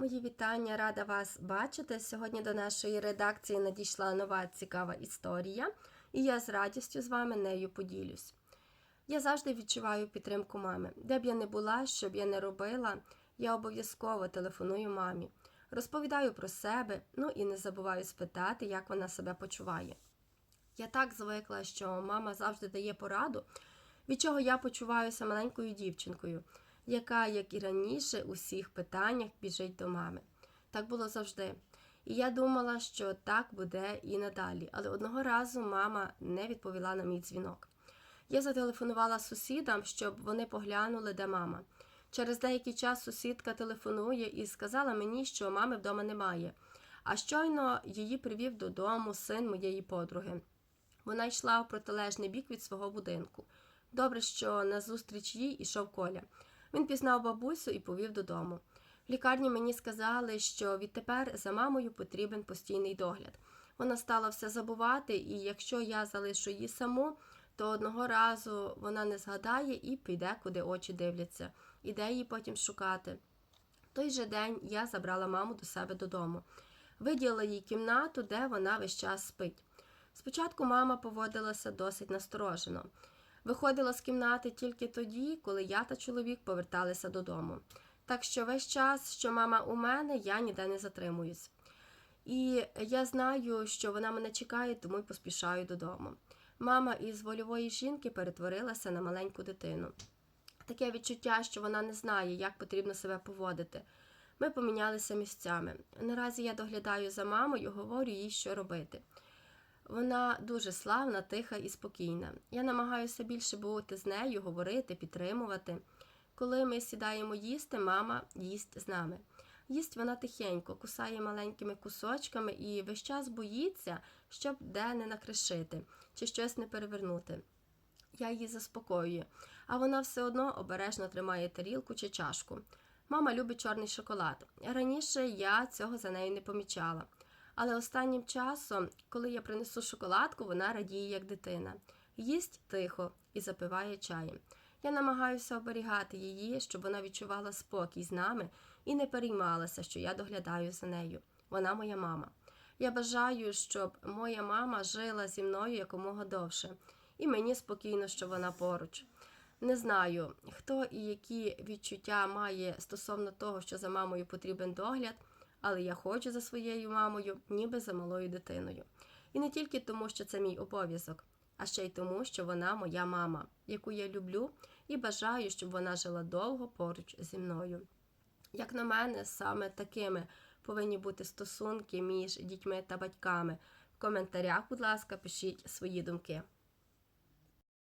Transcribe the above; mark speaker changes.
Speaker 1: Мої вітання, рада вас бачити. Сьогодні до нашої редакції надійшла нова цікава історія, і я з радістю з вами нею поділюсь. Я завжди відчуваю підтримку мами. Де б я не була, що б я не робила, я обов'язково телефоную мамі, розповідаю про себе, ну і не забуваю спитати, як вона себе почуває. Я так звикла, що мама завжди дає пораду, від чого я почуваюся маленькою дівчинкою, яка, як і раніше, у всіх питаннях біжить до мами. Так було завжди. І я думала, що так буде і надалі. Але одного разу мама не відповіла на мій дзвінок. Я зателефонувала сусідам, щоб вони поглянули, де мама. Через деякий час сусідка телефонує і сказала мені, що мами вдома немає. А щойно її привів додому син моєї подруги. Вона йшла в протилежний бік від свого будинку. Добре, що назустріч їй ішов Коля. Він пізнав бабусю і повів додому. В лікарні мені сказали, що відтепер за мамою потрібен постійний догляд. Вона стала все забувати, і якщо я залишу її саму, то одного разу вона не згадає і піде, куди очі дивляться, і де її потім шукати. Той же день я забрала маму до себе додому, виділила їй кімнату, де вона весь час спить. Спочатку мама поводилася досить насторожено. Виходила з кімнати тільки тоді, коли я та чоловік поверталися додому. Так що весь час, що мама у мене, я ніде не затримуюсь. І я знаю, що вона мене чекає, тому й поспішаю додому. Мама із вольової жінки перетворилася на маленьку дитину. Таке відчуття, що вона не знає, як потрібно себе поводити. Ми помінялися місцями. Наразі я доглядаю за мамою, говорю їй, що робити. Вона дуже славна, тиха і спокійна. Я намагаюся більше бути з нею, говорити, підтримувати. Коли ми сідаємо їсти, мама їсть з нами. Їсть вона тихенько, кусає маленькими кусочками і весь час боїться, щоб де не накришити чи щось не перевернути. Я її заспокоюю, а вона все одно обережно тримає тарілку чи чашку. Мама любить чорний шоколад. Раніше я цього за нею не помічала. Але останнім часом, коли я принесу шоколадку, вона радіє як дитина, їсть тихо і запиває чаєм. Я намагаюся оберігати її, щоб вона відчувала спокій з нами і не переймалася, що я доглядаю за нею. Вона моя мама. Я бажаю, щоб моя мама жила зі мною якомога довше, і мені спокійно, що вона поруч. Не знаю, хто і які відчуття має стосовно того, що за мамою потрібен догляд, але я хочу за своєю мамою, ніби за малою дитиною. І не тільки тому, що це мій обов'язок, а ще й тому, що вона моя мама, яку я люблю і бажаю, щоб вона жила довго поруч зі мною. Як на мене, саме такими повинні бути стосунки між дітьми та батьками. В коментарях, будь ласка, пишіть свої думки.